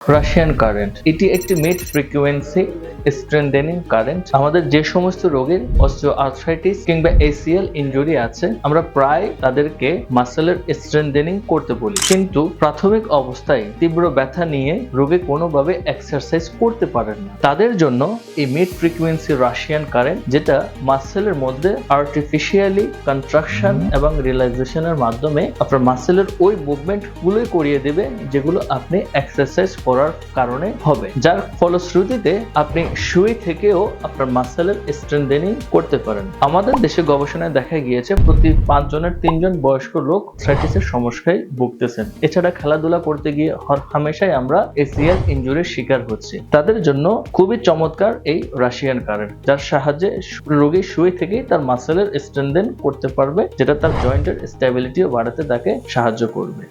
Russian current এটি একটি mid frequency strengthening current আমাদের যে সমস্ত রোগীর অস্টিও আর্থ্রাইটিস কিংবা এসিএল ইনজুরি আছে আমরা প্রায় তাদেরকে মাসেলের স্ট্রেন্থেনিং করতে বলি। কিন্তু প্রাথমিক অবস্থায় তীব্র ব্যথা নিয়ে রোগী কোনোভাবে এক্সারসাইজ করতে পারেন না। তাদের জন্য এই মিড ফ্রিকোয়েন্সি রাশিয়ান কারেন্ট যেটা মাসেলের মধ্যে আর্টিফিশিয়ালি কন্ট্রাকশন এবং রিল্যাক্সেশনের মাধ্যমে আপনার মাসেলের ওই মুভমেন্ট গুলোই করিয়ে দেবে যেগুলো আপনি এক্সারসাইজ করার কারণে হবে। যার ফলশ্রুতিতে আপনি শুয়ে থেকেও আপনার মাসেলের স্ট্রেন্থেনিং করতে পারেন। আমাদের দেশে গবেষণায় দেখা গিয়েছে প্রতি পাঁচ জনের তিনজন বয়স্ক লোক আর্থ্রাইটিসের সমস্যায় ভুগতেছেন। এছাড়া খেলাধুলা করতে গিয়ে হামেশাই আমরা এসিএল ইনজুরির শিকার হচ্ছি। তাদের জন্য খুবই চমৎকার এই রাশিয়ান কারেন্ট যার সাহায্যে রোগী শুয়ে থেকেই তার মাসেলের স্ট্রেন্থেন করতে পারবে, যেটা তার জয়েন্টের স্টেবিলিটিও বাড়াতে তাকে সাহায্য করবে।